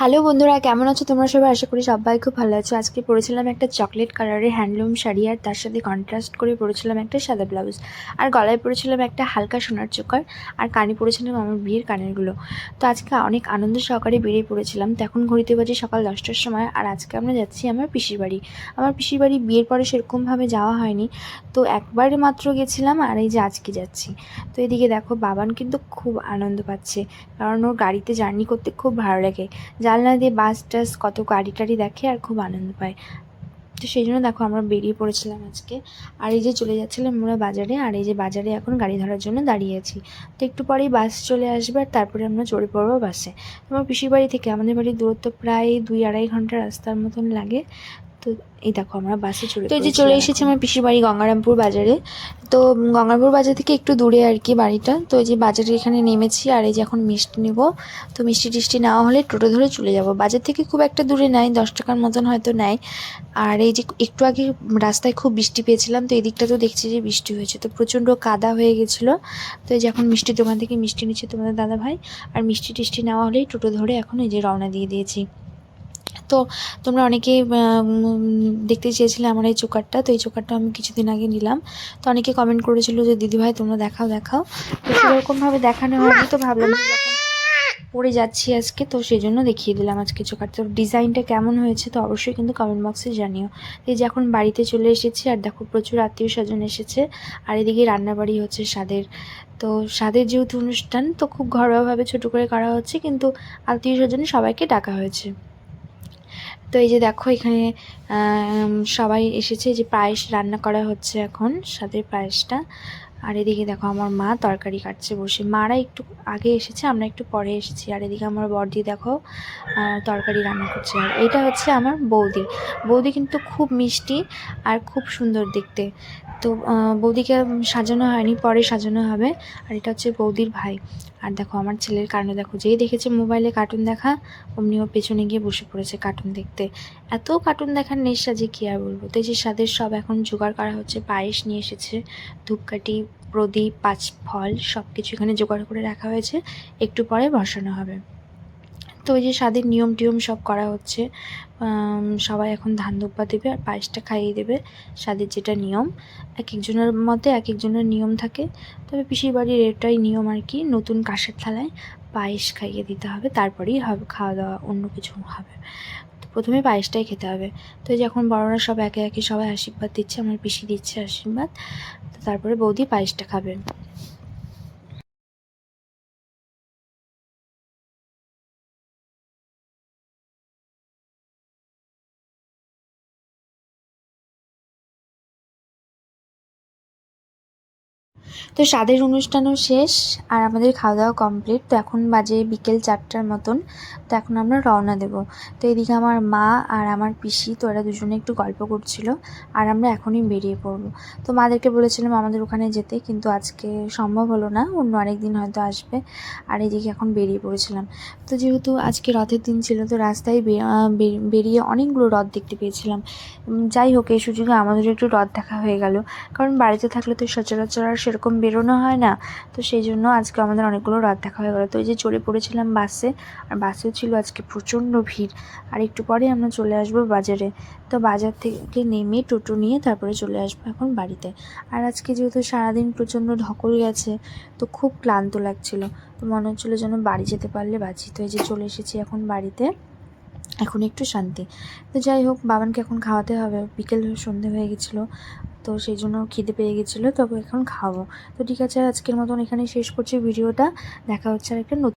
Hello বন্ধুরা, কেমন আছো তোমরা সবাই? আশা করি সবাই খুব ভালো আছো। আজকে পরেছিলাম একটা চকলেট কালারের হ্যান্ডলুম শাড়ি আর তার সাথে কন্ট্রাস্ট করে পরেছিলাম একটা সাদা ব্লাউজ আর গলায় পরেছিলাম একটা হালকা সোনার চোকার আর কানে পরেছিলাম আমার বিয়ের কানেরগুলো তো আজকে অনেক আনন্দ সহকারে বেরিয়ে পড়েছিলাম। তো এখন ঘড়িতে বাজে সকাল দশটার সময় আর আজকে আমরা যাচ্ছি আমার পিসির বাড়ি। আমার পিসির বাড়ি বিয়ের পরে সেরকমভাবে যাওয়া হয়নি। তো একবার মাত্র গেছিলাম আর এই যে আজকে যাচ্ছি। তো এদিকে দেখো বাবান কিন্তু খুব আনন্দ পাচ্ছে। কারণ ওর গাড়িতে জার্নি করতে খুব ভালো লাগে। জানলা দিয়ে বাস টাস কত গাড়ি টাড়ি দেখে আর খুব আনন্দ পায়। তো সেই জন্য দেখো আমরা বেরিয়ে পড়েছিলাম আজকে। আর এই যে চলে যাচ্ছিলাম আমরা বাজারে, আর এই যে বাজারে এখন গাড়ি ধরার জন্য দাঁড়িয়ে আছি। তো একটু পরেই বাস চলে আসবে আর তারপরে আমরা চড়ে পড়ব বাসে। আমার পিসির বাড়ি থেকে আমাদের বাড়ির দূরত্ব প্রায় দুই আড়াই ঘণ্টা রাস্তার মতন লাগে। তো এই দেখো আমরা বাসে চড়ে তো এই যে চলে এসেছি আমার পিসির বাড়ি গঙ্গারামপুর বাজারে। তো গঙ্গারামপুর বাজার থেকে একটু দূরে আর কি বাড়িটা। তো এই যে বাজারে এখানে নেমেছি আর এই যে এখন মিষ্টি নেব। তো মিষ্টি টিষ্টি নেওয়া হলে টোটো ধরে চলে যাব। বাজার থেকে খুব একটা দূরে নেয় দশ টাকার মতন হয়তো নেয়। আর এই যে একটু আগে রাস্তায় খুব বৃষ্টি পেয়েছিলাম তো এদিকটা তো দেখছি যে বৃষ্টি হয়েছে। তো প্রচণ্ড কাদা হয়ে গেছিল। তো এই যে এখন মিষ্টির দোকান থেকে মিষ্টি নিচ্ছে তোমাদের দাদা ভাই আর মিষ্টি টিষ্টি নেওয়া হলেই টোটো ধরে এখন এই যে রওনা দিয়ে দিয়েছি। তো তোমরা অনেকে দেখতে চেয়েছিলে আমার এই চোকারটা, তো এই চোকারটা আমি কিছুদিন আগে নিলাম। তো অনেকে কমেন্ট করেছিল যে দিদিভাই তোমরা দেখাও দেখাও। তো সেরকমভাবে দেখানো হয়নি, তো ভাবলাম যখন পরে যাচ্ছি আজকে, তো সেই জন্য দেখিয়ে দিলাম আজকে চোকারটা। ডিজাইনটা কেমন হয়েছে, তো অবশ্যই কিন্তু কমেন্ট বক্সে জানিও। এই যে এখন বাড়িতে চলে এসেছি, আর দেখো প্রচুর আত্মীয় স্বজন এসেছে, আর এদিকে রান্নাবাড়ি হচ্ছে স্বাদের তো স্বাদের যেহেতু অনুষ্ঠান, তো খুব ঘরোয়াভাবে ছোটো করে করা হচ্ছে, কিন্তু আত্মীয় স্বজন সবাইকে ডাকা হয়েছে। তো এই যে দেখো এখানে সবাই এসেছে যে পায়েস রান্না করা হচ্ছে এখন, স্বাদের পায়েসটা। আর এদিকে দেখো আমার মা তরকারি কাটছে বসে। মারা একটু আগে এসেছে, আমরা একটু পরে এসেছি। আর এদিকে আমার বর্দি দেখো তরকারি রান্না করছে। আর এটা হচ্ছে আমার বৌদি। বৌদি কিন্তু খুব মিষ্টি আর খুব সুন্দর দেখতে। তো বৌদিকে সাজানো হয়নি, পরে সাজানো হবে। আর এটা হচ্ছে বৌদির ভাই। আর দেখো আমার ছেলের কারণে দেখো, যেই দেখেছে মোবাইলে কার্টুন দেখা অমনি ও পেছনে গিয়ে বসে পড়েছে কার্টুন দেখতে। এত কার্টুন দেখার নেশা যে কী আর বলব? তো যে স্বাদের সব এখন জোগাড় করা হচ্ছে, পায়েস নিয়ে এসেছে, ধূপকাঠি প্রদীপ পাঁচ ফল সব কিছু এখানে জোগাড় করে রাখা হয়েছে। একটু পরে বসানো হবে। তো ওই যে স্বাদের নিয়ম টিয়ম সব করা হচ্ছে। সবাই এখন ধান দুব্বা দেবে আর পায়েসটা খাইয়ে দেবে, স্বাদের যেটা নিয়ম। এক একজনের মতে এক একজনের নিয়ম থাকে। তবে পিসির বাড়ির এটাই নিয়ম আর কি, নতুন কাঁসের থালায় পায়েস খাইয়ে দিতে হবে, তারপরেই হবে, খাওয়া দাওয়া অন্য কিছু হবে। প্রথমে পায়েসটাই খেতে হবে। তো এই যে এখন বড়রা সব একে একে সবাই আশীর্বাদ দিচ্ছে, আমার পিসি দিচ্ছে আশীর্বাদ। তো তারপরে বৌদি পায়েসটা খাবে। তো স্বাদের অনুষ্ঠানও শেষ আর আমাদের খাওয়া দাওয়া কমপ্লিট তো এখন বাজে বিকেল চারটার মতন। তো এখন আমরা রওনা দেব। তো এদিকে আমার মা আর আমার পিসি, তো এরা দুজনে একটু গল্প করছিল আর আমরা এখনই বেরিয়ে পড়ব। তো মাদেরকে বলেছিলাম আমাদের ওখানে যেতে, কিন্তু আজকে সম্ভব হলো না। অন্য আরেক দিন হয়তো আসবে। আর এদিকে এখন বেরিয়ে পড়েছিলাম। তো যেহেতু আজকে রথের দিন ছিল, তো রাস্তায় বেরিয়ে অনেকগুলো রথ দেখতে পেয়েছিলাম। যাই হোক, এই সুযোগে আমাদের একটু রথ দেখা হয়ে গেল। কারণ বাড়িতে থাকলে তো সচরাচর আর সেরকম বেরোনো হয় না। তো সেই জন্য আজকে আমাদের অনেকগুলো রাত দেখা হয়ে গেলো। তো এই যে চলে পড়েছিলাম বাসে আর বাসেও ছিল আজকে প্রচণ্ড ভিড়। আর একটু পরে আমরা চলে আসব বাজারে। তো বাজার থেকে নেমে টোটো নিয়ে তারপরে চলে আসব এখন বাড়িতে। আর আজকে যেহেতু সারাদিন প্রচণ্ড ঢকল গেছে, তো খুব ক্লান্ত লাগছিল। তো মনে হচ্ছিল যেন বাড়ি যেতে পারলে বাঁচি তো এই যে চলে এসেছি এখন বাড়িতে। এখন একটু শান্তি। তো যাই হোক, বাবানকে এখন খাওয়াতে হবে। বিকেল সন্ধে হয়ে গেছিল, তো সেই জন্য খিদে পেয়ে গেছিল, তবে এখন খাব তো ঠিক আছে, আজকের মতন এখানে শেষ করছি ভিডিওটা। দেখা হচ্ছে আর একটা নতুন